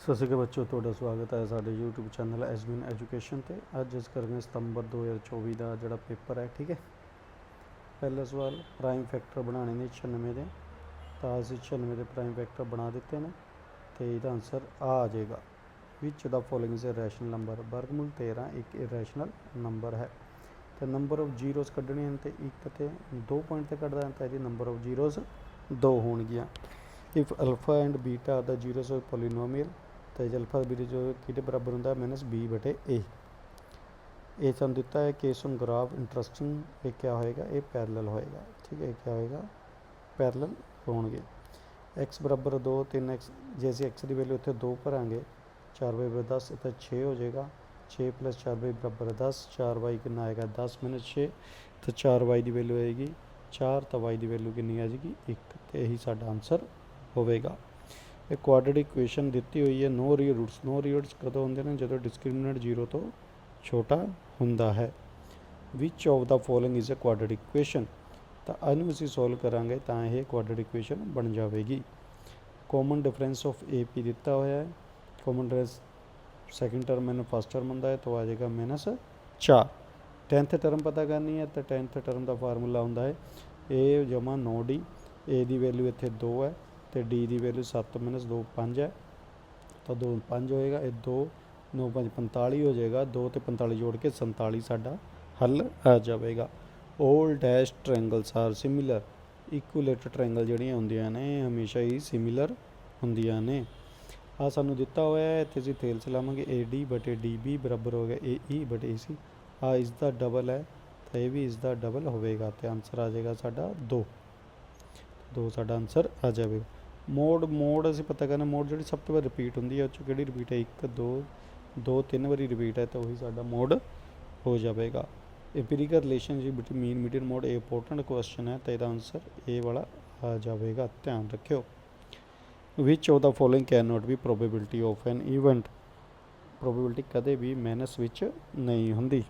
ਸਤਿ ਸ਼੍ਰੀ ਅਕਾਲ ਬੱਚੋ, ਤੁਹਾਡਾ ਸਵਾਗਤ ਹੈ ਸਾਡੇ YouTube ਚੈਨਲ ਐਸਬੀਨ ਐਜੂਕੇਸ਼ਨ ਤੇ। ਅੱਜ ਇਸ ਕਰਾਂਗੇ ਸਤੰਬਰ 2024 ਦਾ ਜਿਹੜਾ ਪੇਪਰ ਹੈ, ਠੀਕ ਹੈ? ਪਹਿਲਾ ਸਵਾਲ ਪ੍ਰਾਈਮ ਫੈਕਟਰ ਬਣਾਉਣੇ ਨੇ 96 ਦੇ। ਤਾਂ ਅਸੀਂ 96 ਦੇ ਪ੍ਰਾਈਮ ਫੈਕਟਰ ਬਣਾ ਦਿੱਤੇ ਨੇ ਤੇ ਇਹਦਾ ਆਨਸਰ ਆ ਆ ਜਾਏਗਾ। Which the following is a rational number ਵਰਗਮੂਲ 13 ਇੱਕ ਇਰੈਸ਼ਨਲ ਨੰਬਰ ਹੈ। ਤੇ ਨੰਬਰ ਆਫ ਜ਼ੀਰੋਸ ਕੱਢਣੇ ਹਨ ਤੇ ਇੱਕ ਤੇ ਦੋ ਪੁਆਇੰਟ ਤੇ ਕੱਢਦਾ ਹੈ ਤਾਂ ਇਹਦੀ ਨੰਬਰ ਆਫ ਜ਼ੀਰੋਸ ਦੋ ਹੋਣਗੀਆਂ। If alpha and beta are the zeros of polynomial ਤਾਂ ਇਹ ਅਲਫਾ ਬੀਟਾ ਜੋ ਕਿਹਦੇ ਬਰਾਬਰ ਹੁੰਦਾ ਮਾਈਨਸ b ਬਟੇ a ਇਹ ਸਾਨੂੰ ਦਿੱਤਾ ਹੈ ਕੇਸ ਔਨ ਗ੍ਰਾਫ ਇੰਟਰਸਟਿੰਗ ਇਹ ਕਿਆ ਹੋਏਗਾ? ਇਹ ਪੈਰਲਲ ਹੋਏਗਾ। ਠੀਕ ਹੈ, ਇਹ ਕਿਆ ਹੋਏਗਾ? ਪੈਰਲਲ ਹੋਣਗੇ। x ਬਰਾਬਰ 2 3x ਜੇ ਅਸੀਂ x ਦੀ ਵੈਲਿਊ ਇੱਥੇ 2 ਭਰਾਂਗੇ 4y ਬਰਾਬਰ 10 ਇੱਥੇ 6 ਹੋ ਜਾਏਗਾ। 6 ਪਲੱਸ 4y ਬਰਾਬਰ 10 4y ਕਿੰਨਾ ਆਏਗਾ? 10 minus 6 ਤੇ 4y ਦੀ ਵੈਲਿਊ ਆਏਗੀ। 4 ਤਾਂ y ਦੀ ਵੈਲਿਊ ਕਿੰਨੀ ਆ ਜਾਏਗੀ? 1 ਤੇ ਇਹੀ ਸਾਡਾ ਆਨਸਰ ਹੋਵੇਗਾ। ਇਹ ਕੁਆਡਰੇਟਿਕ ਇਕੁਏਸ਼ਨ ਦਿੱਤੀ ਹੋਈ ਹੈ no real roots no real ਕਦੋਂ ਹੁੰਦੇ ਨੇ? ਜਦੋਂ ਡਿਸਕ੍ਰਿਮੀਨੈਂਟ 0 ਤੋਂ ਛੋਟਾ ਹੁੰਦਾ ਹੈ। Which of the following is a quadratic equation ਤਾਂ ਇਹਨੂੰ ਅਸੀਂ ਸੋਲਵ ਕਰਾਂਗੇ ਤਾਂ ਇਹ ਕੁਆਡਰੇਟਿਕ ਇਕੁਏਸ਼ਨ ਬਣ ਜਾਵੇਗੀ। ਕਾਮਨ ਡਿਫਰੈਂਸ ਆਫ AP ਦਿੱਤਾ ਹੋਇਆ ਹੈ। ਕਾਮਨ ਡਿਫਰੈਂਸ ਸੈਕਿੰਡ ਟਰਮ ਮੈਨੂੰ ਫਸਟ ਟਰਮ ਹੁੰਦਾ ਹੈ, ਤਾਂ ਆ ਜਾਏਗਾ ਮਾਈਨਸ 4 10th ਟਰਮ ਪਤਾ ਕਰਨੀ ਹੈ, ਤਾਂ 10th ਟਰਮ ਦਾ ਫਾਰਮੂਲਾ ਹੁੰਦਾ ਹੈ। A ਜਮਾ 9d a ਦੀ ਵੈਲਿਊ ਇੱਥੇ 2 ਹੈ। ਤੇ d ਦੀ ਵੈਲਿਊ 7 2 5 ਹੈ, ਤਾਂ 2 5 ਹੋਏਗਾ, ਇਹ 2 9 5 45 ਹੋ ਜਾਏਗਾ 2 ਤੇ 45 ਜੋੜ ਕੇ 47 ਸਾਡਾ ਹੱਲ ਆ ਜਾਵੇਗਾ। 올 dash triangles are similar equilateral triangle ਜਿਹੜੀਆਂ ਹੁੰਦੀਆਂ ਨੇ, ਇਹ ਹਮੇਸ਼ਾ ਹੀ ਸਿਮਿਲਰ ਹੁੰਦੀਆਂ ਨੇ। ਆ ਸਾਨੂੰ ਦਿੱਤਾ ਹੋਇਆ ਹੈ, ਇੱਥੇ ਅਸੀਂ ਤੇਲ ਚਲਾਵਾਂਗੇ AD ਬਟੇ DB ਬਰਾਬਰ ਹੋ ਗਿਆ AE ਬਟੇ AC ਆ ਇਸ ਦਾ ਡਬਲ ਹੈ, ਤਾਂ ਇਹ ਵੀ ਇਸ ਦਾ ਡਬਲ ਹੋਵੇਗਾ ਤੇ ਆਨਸਰ ਆ ਜਾਏਗਾ ਸਾਡਾ 2 2 ਸਾਡਾ ਆਨਸਰ ਆ ਜਾਵੇਗਾ। ਮੋਡ ਮੋਡ ਅਸੀਂ ਪਤਾ ਕਰਨਾ ਮੋਡ ਜਿਹੜੀ ਸਭ ਤੋਂ ਵੱਧ ਰਿਪੀਟ ਹੁੰਦੀ ਹੈ ਉਹ ਚ ਕਿਹੜੀ ਰਿਪੀਟ ਹੈ 1 2 2 3 ਵਾਰੀ ਰਿਪੀਟ ਹੈ ਤਾਂ ਉਹੀ ਸਾਡਾ ਮੋਡ ਹੋ ਜਾਵੇਗਾ empirical relationship between median mode ਇਹ ਇੰਪੋਰਟੈਂਟ ਕੁਐਸਚਨ ਹੈ ਤਾਂ ਇਹਦਾ ਆਨਸਰ ਇਹ ਵਾਲਾ ਆ ਜਾਵੇਗਾ ਧਿਆਨ ਰੱਖਿਓ which of the following can not be probability of an event probability ਕਦੇ ਵੀ ਮਾਈਨਸ ਵਿੱਚ ਨਹੀਂ ਹੁੰਦੀ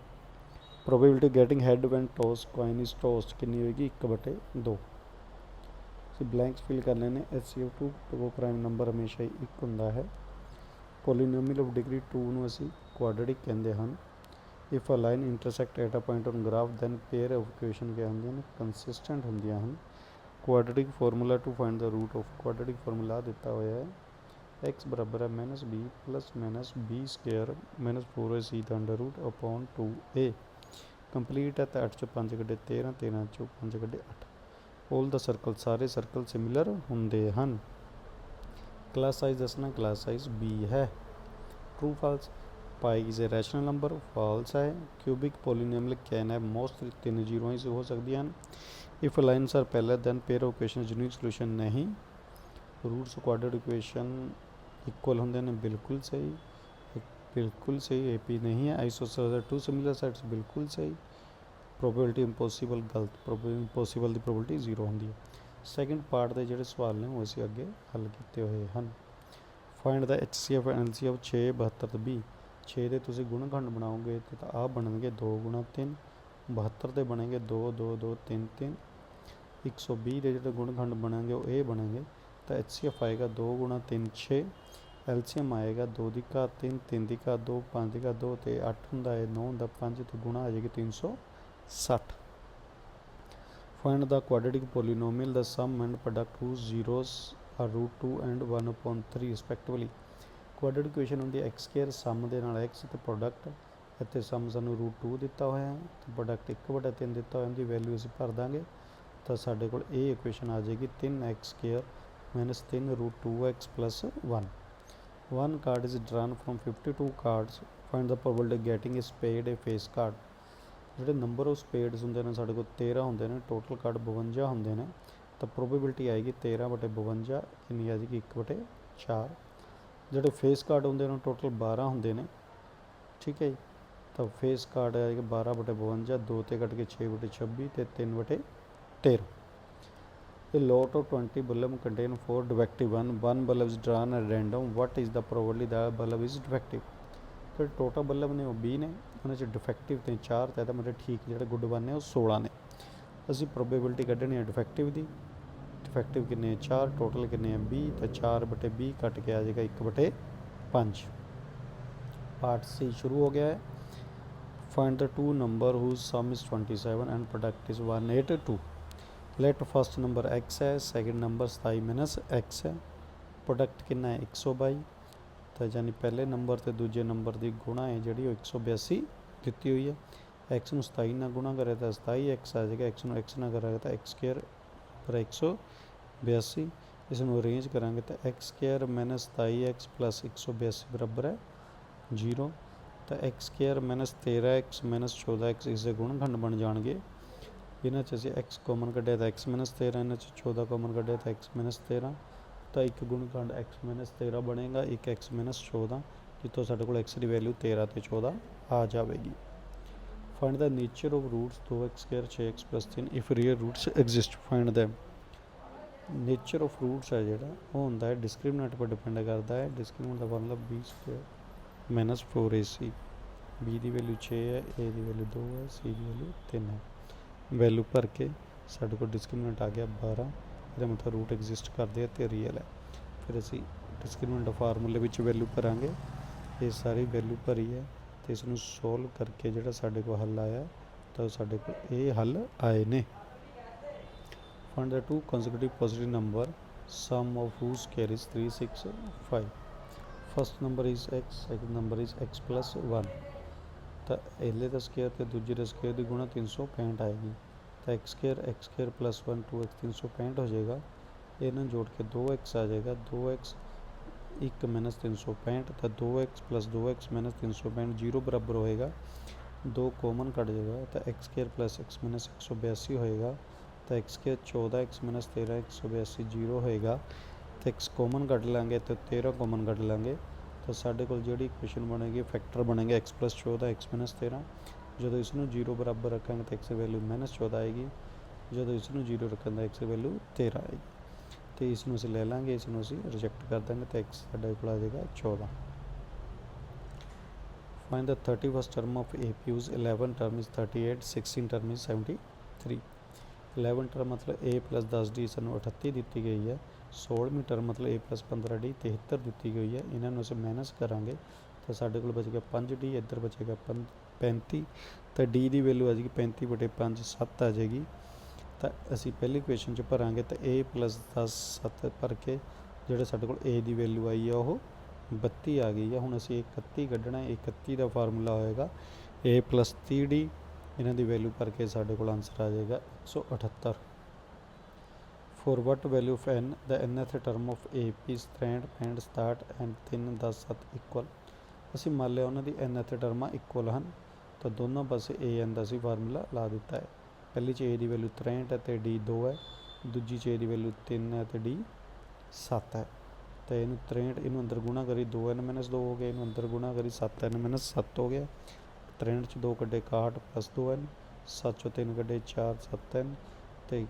probability getting head when toss coin is tossed ਕਿੰਨੀ ਹੋਏਗੀ 1/2 2 ਬਲੈਂਕਸ ਫਿਲ ਕਰਨੇ ਨੇ HCF2 ਟੋ ਪ੍ਰਾਈਮ ਨੰਬਰ ਹਮੇਸ਼ਾ ਹੀ 1 ਹੁੰਦਾ ਹੈ। ਪੋਲੀਨੋਮੀਅਲ ਆਫ ਡਿਗਰੀ 2 ਨੂੰ ਅਸੀਂ ਕੁਆਡਰੇਟਿਕ ਕਹਿੰਦੇ ਹਨ। If a line intersect at a point on graph then pair of equation ਕਿਆ ਹੁੰਦੀਆਂ ਨੇ? ਕੰਸਿਸਟੈਂਟ ਹੁੰਦੀਆਂ ਹਨ। Quadratic formula to find the root of quadratic formula ਦਿੱਤਾ ਹੋਇਆ ਹੈ। X ਬਰਾਬਰ ਹੈ minus b plus minus b square minus 4ac ਦਾ under root upon 2a complete ਹੈ ਤਾਂ 8 ਚੋਂ 5 ਕੱਢੇ 13 13 ਚੋਂ 5 ਕੱਢੇ 8 ਆਲ ਦਾ ਸਰਕਲ ਸਾਰੇ ਸਰਕਲ ਸਿਮਿਲਰ ਹੁੰਦੇ ਹਨ। ਕਲਾਸ ਸਾਈਜ਼ ਦੱਸਣਾ ਕਲਾਸ ਸਾਈਜ਼ b ਹੈ। True false pi is a rational number false ਹੈ। Cubic polynomial can have most ਤਿੰਨ ਜ਼ੀਰੋਆਂ ਹੀ ਹੋ ਸਕਦੀਆਂ ਹਨ। If lines are parallel then pair of equation unique solution ਨਹੀਂ। ਰੂਟਸ ਕੁਆਡਰੇਟਿਕ ਇਕੁਏਸ਼ਨ ਇਕੁਅਲ ਹੁੰਦੇ ਨੇ, ਬਿਲਕੁਲ ਸਹੀ। ਬਿਲਕੁਲ ਸਹੀ ਏਪੀ ਨਹੀਂ ਹੈ। ਆਈਸੋਸੈਲਸ ਟੂ ਸਿਮਿਲਰ ਸਾਈਡਸ ਬਿਲਕੁਲ ਸਹੀ। ਪ੍ਰੋਬੇਬਿਲਿਟੀ ਇੰਪੋਸੀਬਲ ਗਲਤ ਪ੍ਰੋਬੇਬਿਲਿਟੀ ਇੰਪੋਸੀਬਲ ਦੀ ਪ੍ਰੋਬੇਬਿਲਿਟੀ ਜ਼ੀਰੋ ਹੁੰਦੀ ਹੈ। ਸੈਕਿੰਡ ਪਾਰਟ ਦੇ ਜਿਹੜੇ ਸਵਾਲ ਨੇ, ਉਹ ਅਸੀਂ ਅੱਗੇ ਹੱਲ ਕੀਤੇ ਹੋਏ ਹਨ। Find the HCF and LCF 6 72 ਤੇ 20 6 ਦੇ ਤੁਸੀਂ ਗੁਣਨਖੰਡ ਬਣਾਓਗੇ ਤੇ ਤਾਂ ਆ ਬਣਨਗੇ 2 ਗੁਣਾ 3 72 ਦੇ ਬਣਨਗੇ 2 2 2 3 3 120 ਦੇ ਜਿਹੜੇ ਗੁਣਨਖੰਡ ਬਣਨਗੇ, ਉਹ ਇਹ ਬਣਨਗੇ। ਤਾਂ HCF ਆਏਗਾ 2 ਗੁਣਾ 3 6 LCM ਆਏਗਾ 2 ਦੀ ਘਾਤ 3 3 ਦੀ ਘਾਤ 2 5 ਦੀ ਘਾਤ 2 ਤੇ 8 ਹੁੰਦਾ ਹੈ 9 ਹੁੰਦਾ 5 ਤੇ ਗੁਣਾ ਆ ਜਾਏਗੀ 360 Find the quadratic polynomial the sum and product whose zeros are root 2 and 1 upon 3 respectively quadratic equation ਹੁੰਦੀ ਹੈ x ਸਕੁਅਰ ਸਮ ਦੇ ਨਾਲ x ਤੇ ਪ੍ਰੋਡਕਟ ਇੱਥੇ ਸਮ ਸਾਨੂੰ ਰੂਟ 2 ਦਿੱਤਾ ਹੋਇਆ ਹੈ ਤੇ ਪ੍ਰੋਡਕਟ 1/3 ਦਿੱਤਾ ਹੋਇਆ ਉਹਦੀ ਵੈਲਿਊ ਅਸੀਂ ਭਰ ਦਾਂਗੇ ਤਾਂ ਸਾਡੇ ਕੋਲ ਇਹ ਇਕੁਏਸ਼ਨ ਆ ਜਾਏਗੀ 3x square minus 3 root 2x plus 1 one card is drawn from 52 cards find the probability of getting a spade a face card ਜਿਹੜੇ ਨੰਬਰ ਆਫ ਸਪੇਡਸ ਹੁੰਦੇ ਨੇ, ਸਾਡੇ ਕੋਲ 13 ਹੁੰਦੇ ਨੇ ਟੋਟਲ ਕਾਰਡ 52 ਹੁੰਦੇ ਨੇ, ਤਾਂ ਪ੍ਰੋਬੇਬਿਲਿਟੀ ਆਏਗੀ 13 ਬਟੇ 52 ਕਿੰਨੀ ਆ ਜਾਏਗੀ 1 ਬਟੇ 4 ਜਿਹੜੇ ਫੇਸ ਕਾਰਡ ਹੁੰਦੇ ਨੇ ਟੋਟਲ 12 ਹੁੰਦੇ ਨੇ ਠੀਕ ਹੈ ਜੀ ਤਾਂ ਫੇਸ ਕਾਰਡ ਆਏਗਾ 12 ਬਟੇ 52 2 ਤੇ ਕੱਟ ਕੇ 6 ਬਟੇ 26 ਤੇ 3 ਬਟੇ 13 A lot of 20 bulb contain 4 defective one. One bulb is drawn at random. What is the probability that bulb is defective? ਫਿਰ ਟੋਟਲ ਬੱਲਬ ਨੇ ਉਹ 20 ਨੇ ਉਹਨਾਂ ਚ ਡਿਫੈਕਟਿਵ ਤੇ 4 ਤੇ ਇਹਦਾ ਮਤਲਬ ਠੀਕ ਜਿਹੜੇ ਗੁੱਡ ਬਣ ਨੇ ਉਹ 16 ਨੇ। ਅਸੀਂ ਪ੍ਰੋਬੇਬਿਲਿਟੀ ਕੱਢਣੀ ਹੈ ਡਿਫੈਕਟਿਵ ਦੀ। ਡਿਫੈਕਟਿਵ ਕਿੰਨੇ 4 ਟੋਟਲ ਕਿੰਨੇ ਆ? 20 ਤੇ 4 ਬਟੇ 20 ਕੱਟ ਕੇ ਆ ਜਾਏਗਾ 1 ਬਟੇ 5 ਪਾਰਟ ਸੀ ਸ਼ੁਰੂ ਹੋ ਗਿਆ ਹੈ। Find the two number whose sum is 27 and product is 182 let first number x ਹੈ, second number 27 minus x ਹੈ। ਪ੍ਰੋਡਕਟ ਕਿੰਨਾ ਹੈ? 122 ਤਾਂ ਯਾਨੀ ਪਹਿਲੇ ਨੰਬਰ ਤੇ ਦੂਜੇ ਨੰਬਰ ਦੀ ਗੁਣਾ ਹੈ ਜਿਹੜੀ ਉਹ 182 ਦਿੱਤੀ ਹੋਈ ਹੈ। x ਨੂੰ 27 ਨਾਲ ਗੁਣਾ ਕਰੇ ਤਾਂ 27x ਆ ਜਾਏਗਾ। x ਨੂੰ x ਨਾਲ ਕਰਾਂਗੇ ਤਾਂ x ਸਕੁਅਰ ਪਰ 182 ਇਸ ਨੂੰ ਅਰੇਂਜ ਕਰਾਂਗੇ ਤਾਂ x ਸਕੁਅਰ 27x 182 ਬਰਾਬਰ ਹੈ 0 ਤਾਂ x ਸਕੁਅਰ 13x 14x ਇਸ ਦੇ ਗੁਣਨਖੰਡ ਬਣ ਜਾਣਗੇ। ਇਹਨਾਂ 'ਚ ਅਸੀਂ x ਕਾਮਨ ਕੱਢਿਆ ਤਾਂ x 13 ਇਹਨਾਂ 'ਚ 14 ਕਾਮਨ ਕੱਢਿਆ ਤਾਂ x 13 ਤਾਂ ਇੱਕ ਗੁਣਨਖੰਡ x 13 ਬਣੇਗਾ ਇੱਕ x 14 ਜਿੱਥੋਂ ਸਾਡੇ ਕੋਲ x ਦੀ ਵੈਲਿਊ 13 ਤੇ 14 ਆ ਜਾਵੇਗੀ find the nature of roots 2x square 6x plus 3 if real roots exist find them nature of roots ਹੈ ਜਿਹੜਾ ਉਹ ਹੁੰਦਾ ਹੈ discriminant ਪਰ ਡਿਪੈਂਡ ਕਰਦਾ ਹੈ discriminant ਦਾ formula b square minus 4ac b ਦੀ ਵੈਲਿਊ 6 ਹੈ a ਦੀ ਵੈਲਿਊ 2 ਹੈ c ਦੀ ਵੈਲਿਊ 3 ਹੈ ਵੈਲਿਊ ਭਰ ਕੇ ਸਾਡੇ ਕੋਲ discriminant ਆ ਗਿਆ 12 ਇਹਦਾ ਮਤਲਬ ਰੂਟ ਐਗਜ਼ਿਸਟ ਕਰਦੇ ਆ ਤੇ ਰੀਅਲ ਹੈ। ਫਿਰ ਅਸੀਂ discriminant ਫਾਰਮੂਲੇ ਵਿੱਚ ਵੈਲਿਊ ਭਰਾਂਗੇ। ਇਹ ਸਾਰੀ ਵੈਲਿਊ ਭਰੀ ਹੈ ਤੇ ਇਸ ਨੂੰ ਸੋਲਵ ਕਰਕੇ ਜਿਹੜਾ ਸਾਡੇ ਕੋਲ ਹੱਲ ਆਇਆ, ਤਾਂ ਸਾਡੇ ਕੋਲ ਇਹ ਹੱਲ ਆਏ ਨੇ। Find the two consecutive positive number, sum of whose carries 3 6 5 first number is x, second number is x plus 1 ਤਾਂ ਇਹਲੇ ਦਾ ਸਕੁਅਰ ਤੇ ਦੂਜੇ ਦਾ ਸਕੁਅਰ ਦੀ ਗੁਣਾ 365 ਆਏਗੀ। ਤਾਂ x square x square plus 1 2x 365 ਹੋ ਜਾਏਗਾ। ਇਹਨਾਂ ਜੋੜ ਕੇ 2x ਆ ਜਾਏਗਾ। 2x 1 minus 365 ਤਾਂ 2x plus 2x minus 365 0 ਬਰਾਬਰ ਹੋਏਗਾ। 2 ਕਾਮਨ ਕੱਢ ਜਾਏਗਾ, ਤਾਂ x square plus x minus 182 ਹੋਏਗਾ। ਤਾਂ x ਸਕੁਅਰ 14x minus 13 182 0 ਹੋਏਗਾ। ਤੇ x ਕਾਮਨ ਕੱਢ ਲਾਂਗੇ, ਤੇ 13 ਕਾਮਨ ਕੱਢ ਲਾਂਗੇ। ਤਾਂ ਸਾਡੇ ਕੋਲ ਜਿਹੜੀ ਇਕੁਏਸ਼ਨ ਬਣੇਗੀ ਫੈਕਟਰ ਬਣੇਗਾ, x 14 x 13 ਜਦੋਂ ਇਸ ਨੂੰ 0 ਬਰਾਬਰ ਰੱਖਾਂਗੇ ਤਾਂ x ਦੀ ਵੈਲਿਊ -14 ਆਏਗੀ। ਜਦੋਂ ਇਸ ਨੂੰ 0 ਰੱਖਾਂਗੇ ਤਾਂ x ਦੀ ਵੈਲਿਊ 13 ਆਏਗੀ। ਤੇ ਇਸ ਨੂੰ ਅਸੀਂ ਲੈ ਲਾਂਗੇ ਇਸ ਨੂੰ ਅਸੀਂ ਰਿਜੈਕਟ ਕਰ ਦਾਂਗੇ ਤਾਂ x ਸਾਡੇ ਕੋਲ ਆ ਜਾਏਗਾ 14 find the 31st term of AP whose 11 term is 38 16 term is 73 11 term ਮਤਲਬ a 10d ਸਾਨੂੰ 38 ਦਿੱਤੀ ਗਈ ਹੈ। 16ਵੀਂ ਟਰਮ ਮਤਲਬ a 15d 73 ਦਿੱਤੀ ਗਈ ਹੈ। ਇਹਨਾਂ ਨੂੰ ਅਸੀਂ ਮਾਈਨਸ ਕਰਾਂਗੇ ਤਾਂ ਸਾਡੇ ਕੋਲ ਬਚੇਗਾ 5d ਇੱਧਰ ਬਚੇਗਾ 35 ਤਾਂ d ਦੀ ਵੈਲਿਊ ਆ ਜਾਏਗੀ 35 ਬਟੇ 5 7 ਆ ਜਾਏਗੀ ਤਾਂ ਅਸੀਂ ਪਹਿਲੀ ਇਕੁਏਸ਼ਨ 'ਚ ਭਰਾਂਗੇ ਤਾਂ a 10 7 ਭਰ ਕੇ ਜਿਹੜਾ ਸਾਡੇ ਕੋਲ a ਦੀ ਵੈਲਿਊ ਆਈ ਆ ਉਹ 32 ਆ ਗਈ ਆ ਹੁਣ ਅਸੀਂ 31 ਕੱਢਣਾ ਹੈ 31 ਦਾ ਫਾਰਮੂਲਾ ਹੋਏਗਾ a 30d ਇਹਨਾਂ ਦੀ ਵੈਲਿਊ ਭਰ ਕੇ ਸਾਡੇ ਕੋਲ ਆਨਸਰ ਆ ਜਾਏਗਾ 178 for what value of n the nth term of ap is 63 65 67 and 3 10 7 equal ਅਸੀਂ ਮੰਨ ਲਿਆ ਉਹਨਾਂ ਦੀ nth ਟਰਮਾਂ ਇਕੁਅਲ ਹਨ ਤਾਂ ਦੋਨਾਂ ਪਾਸੇ an ਦਾ ਅਸੀਂ ਫਾਰਮੂਲਾ, ਲਾ ਦਿੱਤਾ ਹੈ। ਪਹਿਲੀ ਚ a ਦੀ ਵੈਲਿਊ 63 ਅਤੇ ਤੇ d 2 ਹੈ, ਦੂਜੀ ਚ a ਦੀ ਵੈਲਿਊ 3 ਹੈ ਤੇ d 7 ਹੈ। ਤਾਂ ਇਹਨੂੰ 63 ਇਹਨੂੰ ਅੰਦਰ ਗੁਣਾ ਕਰੀ 2n 2 ਹੋ ਗਿਆ, ਇਹਨੂੰ ਅੰਦਰ ਗੁਣਾ ਕਰੀ 7n 7 ਹੋ ਗਿਆ। 63 ਚ 2 ਕੱਢੇ 61 ਪਲੱਸ 2n 7 ਚੋਂ 3 ਕੱਢੇ 4 7n ਤੇ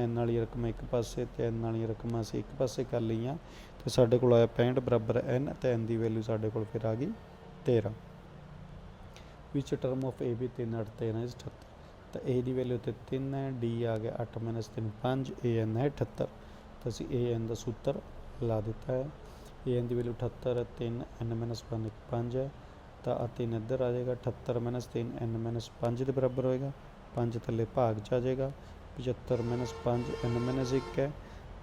n ਵਾਲੀ ਰਕਮ ਇੱਕ ਪਾਸੇ ਤੇ n ਵਾਲੀ ਰਕਮ ਅਸੀਂ ਇੱਕ ਪਾਸੇ ਕਰ ਲਈਆਂ। ਤੇ ਸਾਡੇ ਕੋਲ ਆਇਆ 65 ਬਰਾਬਰ n ਤੇ n ਦੀ ਵੈਲਿਊ ਸਾਡੇ ਕੋਲ ਫਿਰ ਆ ਗਈ 13 ਵਿੱਚ ਟਰਮ ਆਫ a ਵੀ 3 8 13 is 78 ਤਾਂ a ਦੀ ਵੈਲਿਊ ਤੇ 3 ਹੈ, d ਆ ਗਿਆ 8 3 5 an ਹੈ 78 ਤਾਂ ਅਸੀਂ an ਦਾ ਸੂਤਰ ਲਾ ਦਿੱਤਾ ਹੈ। An ਦੀ ਵੈਲਿਊ 78 ਹੈ 3 n 1 5 ਹੈ। ਤਾਂ ਆ 3 ਇੱਧਰ ਆ ਜਾਏਗਾ 78 3 n 5 ਦੇ ਬਰਾਬਰ ਹੋਏਗਾ। 5 ਥੱਲੇ ਭਾਗ ਚ ਆ ਜਾਏਗਾ 75 5 n 1 ਹੈ।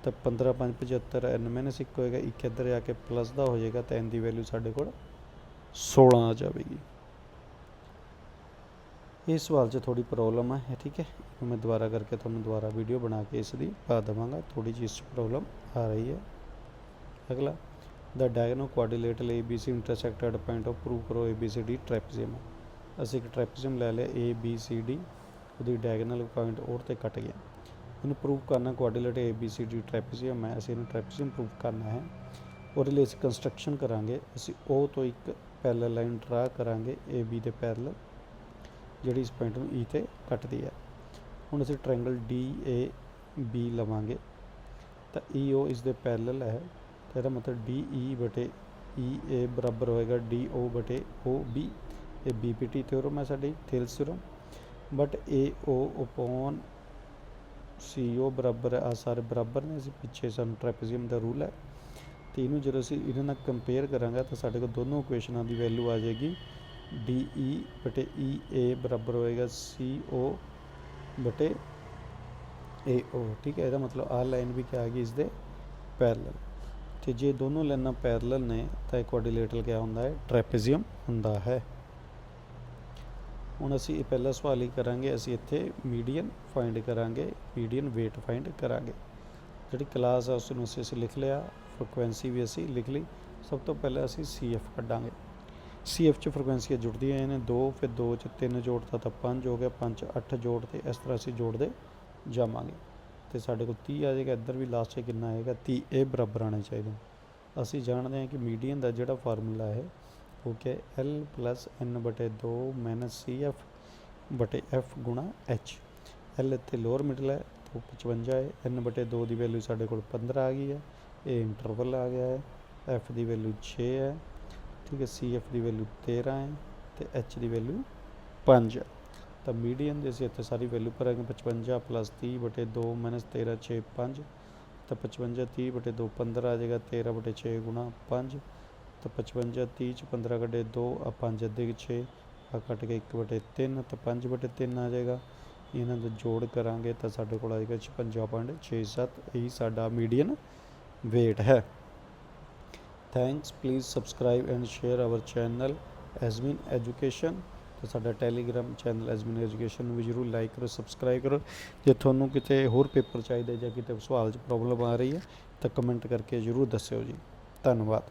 ਤਾਂ 15 5 75 n 1 ਹੋਏਗਾ, ਇੱਕ ਇੱਧਰ ਆ ਕੇ ਪਲੱਸ ਦਾ ਹੋ ਜਾਏਗਾ, ਤਾਂ n ਦੀ ਵੈਲਿਊ ਸਾਡੇ ਕੋਲ 16 ਆ ਜਾਵੇਗੀ। ਇਸ ਸਵਾਲ 'ਚ ਥੋੜੀ ਪ੍ਰੋਬਲਮ ਹੈ ਠੀਕ ਹੈ? ਮੈਂ ਦੁਬਾਰਾ ਕਰਕੇ ਤੁਹਾਨੂੰ ਦੁਬਾਰਾ ਵੀਡੀਓ ਬਣਾ ਕੇ ਇਸ ਦੀ ਪਾ ਦੇਵਾਂਗਾ। ਥੋੜੀ ਜਿਹੀ ਇਸ 'ਚ ਪ੍ਰੋਬਲਮ ਆ ਰਹੀ ਹੈ। ਅਗਲਾ ਦਾ diagonal quadrilateral ABC intersect at point of prove ਕਰੋ ABCD trapezium ਅਸੀਂ ਇੱਕ trapezium ਲੈ ਲਿਆ ABCD ਉਹਦੀ ਡਾਇਗਨਲ ਪੁਆਇੰਟ ਔਰ ਤੇ ਕੱਟ ਗਿਆ। ਇਹਨੂੰ ਪ੍ਰੂਵ ਕਰਨਾ quadrilateral ABCD trapezium ਹੈ, ਅਸੀਂ ਇਹਨੂੰ trapezium ਪ੍ਰੂਵ ਕਰਨਾ ਹੈ। ਉਹਦੇ ਲਈ ਅਸੀਂ ਕੰਸਟਰਕਸ਼ਨ ਕਰਾਂਗੇ, ਅਸੀਂ O ਤੋਂ ਇੱਕ ਪੈਰਲਲ ਲਾਈਨ ਡਰਾ ਕਰਾਂਗੇ AB ਦੇ ਪੈਰਲਲ ਜਿਹੜੀ ਇਸ ਪੁਆਇੰਟ ਨੂੰ E ਤੇ ਕੱਟਦੀ ਹੈ। ਹੁਣ ਅਸੀਂ ਟ੍ਰਾਇੰਗਲ DAB ਲਵਾਂਗੇ। ਤਾਂ EO ਇਸ ਦੇ ਪੈਰਲਲ ਹੈ। ਤਾਂ ਇਹਦਾ ਮਤਲਬ DE ਬਟੇ EA ਬਰਾਬਰ ਹੋਏਗਾ। DO ਬਟੇ OB ਇਹ BPT ਥਿਓਰਮ ਹੈ ਸਾਡੀ Thales theorem but AO upon CO ਬਰਾਬਰ ਹੈ। ਆ ਸਾਰੇ ਬਰਾਬਰ ਨੇ। ਅਸੀਂ ਪਿੱਛੇ ਸਾਨੂੰ ਟ੍ਰੈਪੇਜ਼ੀਅਮ ਦਾ ਰੂਲ ਹੈ। ਤੇ ਇਹਨੂੰ ਜਦੋਂ ਅਸੀਂ ਇਹਨਾਂ ਨਾਲ ਕੰਪੇਅਰ ਕਰਾਂਗੇ, ਤਾਂ ਸਾਡੇ ਕੋਲ ਦੋਨੋਂ ਇਕੁਏਸ਼ਨਾਂ ਦੀ ਵੈਲਿਊ ਆ ਜਾਏਗੀ। ਡੀ ਈ ਬਟੇ ਈ ਏ ਬਰਾਬਰ ਹੋਏਗਾ, ਸੀ ਓ ਬਟੇ ਏ ਓ, ਠੀਕ ਹੈ, ਇਹਦਾ ਮਤਲਬ ਆਹ ਲਾਈਨ ਵੀ ਕਿਆ ਆ ਗਈ ਇਸ ਦੇ ਪੈਰਲਲ ਤੇ ਜੇ ਦੋਨੋਂ ਲਾਈਨਾਂ ਪੈਰਲਲ ਨੇ, ਤਾਂ ਇਹ ਕੁਆਡਰੀਲੇਟਰਲ ਕਿਆ ਹੁੰਦਾ ਹੈ? ਟ੍ਰੈਪੇਜ਼ੀਅਮ ਹੁੰਦਾ ਹੈ। ਹੁਣ ਅਸੀਂ ਇਹ ਪਹਿਲਾ ਸਵਾਲ ਹੀ ਕਰਾਂਗੇ, ਅਸੀਂ ਇੱਥੇ ਮੀਡੀਅਨ ਫਾਈਂਡ ਕਰਾਂਗੇ ਮੀਡੀਅਨ weight ਫਾਈਂਡ ਕਰਾਂਗੇ। ਜਿਹੜੀ ਕਲਾਸ ਆ ਉਸ ਨੂੰ ਅਸੀਂ ਅਸੀਂ ਲਿਖ ਲਿਆ ਫ੍ਰੀਕੁਐਂਸੀ ਵੀ ਅਸੀਂ ਲਿਖ ਲਈ, ਸਭ ਤੋਂ ਪਹਿਲਾਂ ਅਸੀਂ CF ਕੱਢਾਂਗੇ। CF ਚ ਫ੍ਰੀਕੁਐਂਸੀਆਂ ਜੁੜਦੀਆਂ ਨੇ 2 ਫਿਰ 2 ਚ 3 ਜੋੜਤਾ ਤਾਂ 5 ਹੋ ਗਿਆ 5 ਚ 8 ਜੋੜ ਤੇ ਇਸ ਤਰ੍ਹਾਂ ਅਸੀਂ ਜੋੜਦੇ ਜਾਵਾਂਗੇ। ਤੇ ਸਾਡੇ ਕੋਲ 30 ਆ ਜਾਏਗਾ, ਇੱਧਰ ਵੀ ਲਾਸਟ 'ਚ ਕਿੰਨਾ ਆਏਗਾ? 30 ਇਹ ਬਰਾਬਰ ਆਣੇ ਚਾਹੀਦੇ ਅਸੀਂ ਜਾਣਦੇ ਹਾਂ ਕਿ ਮੀਡੀਅਨ ਦਾ ਜਿਹੜਾ ਫਾਰਮੂਲਾ ਹੈ, ਉਹ ਕਿ L ਪਲੱਸ n ਬਟੇ 2 ਮਾਈਨਸ CF ਬਟੇ F ਗੁਣਾ H L ਇੱਥੇ ਲੋਅਰ ਮਿਡਲ ਹੈ, ਤਾਂ 55 ਹੈ। N ਬਟੇ 2 ਦੀ ਵੈਲਿਊ ਸਾਡੇ ਕੋਲ 15 ਆ ਗਈ ਹੈ, ਇਹ ਇੰਟਰਵਲ ਆ ਗਿਆ ਹੈ। F ਦੀ ਵੈਲਿਊ 6 ਹੈ। ਠੀਕ ਹੈ CF ਦੀ ਵੈਲਿਊ 13 ਹੈ ਤੇ H ਦੀ ਵੈਲਿਊ 5 ਹੈ। ਤਾਂ ਮੀਡੀਅਨ ਦੀ ਅਸੀਂ ਇੱਥੇ ਸਾਰੀ ਵੈਲਿਊ ਭਰਾਂਗੇ 55 ਪਲੱਸ 30 ਬਟੇ 2 ਮਾਈਨਸ 13 6 5 ਤਾਂ 55 30 ਬਟੇ 2 15 ਆ ਜਾਏਗਾ 13 ਬਟੇ 6 ਗੁਣਾ 5 ਤਾਂ 55 30 ਚ 15 ਕੱਢੇ 2 ਆ 5 ਅੱਧੇ 6 ਆ ਕੱਟ ਕੇ 1 ਬਟੇ 3 ਤਾਂ 5 ਬਟੇ 3 ਆ ਜਾਏਗਾ। ਇਹਨਾਂ ਦਾ ਜੋੜ ਕਰਾਂਗੇ ਤਾਂ ਸਾਡੇ ਕੋਲ ਆਏਗਾ 56.67 ਇਹੀ ਸਾਡਾ ਮੀਡੀਅਨ weight ਹੈ। Thanks please subscribe and share our channel ਐਸਮਿਨ education ਤੇ ਸਾਡਾ ਟੈਲੀਗ੍ਰਾਮ ਚੈਨਲ ਐਸਮਿਨ ਐਜੂਕੇਸ਼ਨ ਨੂੰ ਵੀ ਜਰੂਰ ਲਾਈਕ ਕਰੋ ਸਬਸਕ੍ਰਾਈਬ ਕਰੋ। ਜੇ ਤੁਹਾਨੂੰ ਕਿਤੇ ਹੋਰ ਪੇਪਰ ਚਾਹੀਦਾ ਜਾਂ ਕਿਤੇ ਸਵਾਲ 'ਚ ਪ੍ਰੋਬਲਮ ਆ ਰਹੀ ਹੈ ਤਾਂ ਕਮੈਂਟ ਕਰਕੇ ਜਰੂਰ ਦੱਸਿਓ ਜੀ। ਧੰਨਵਾਦ।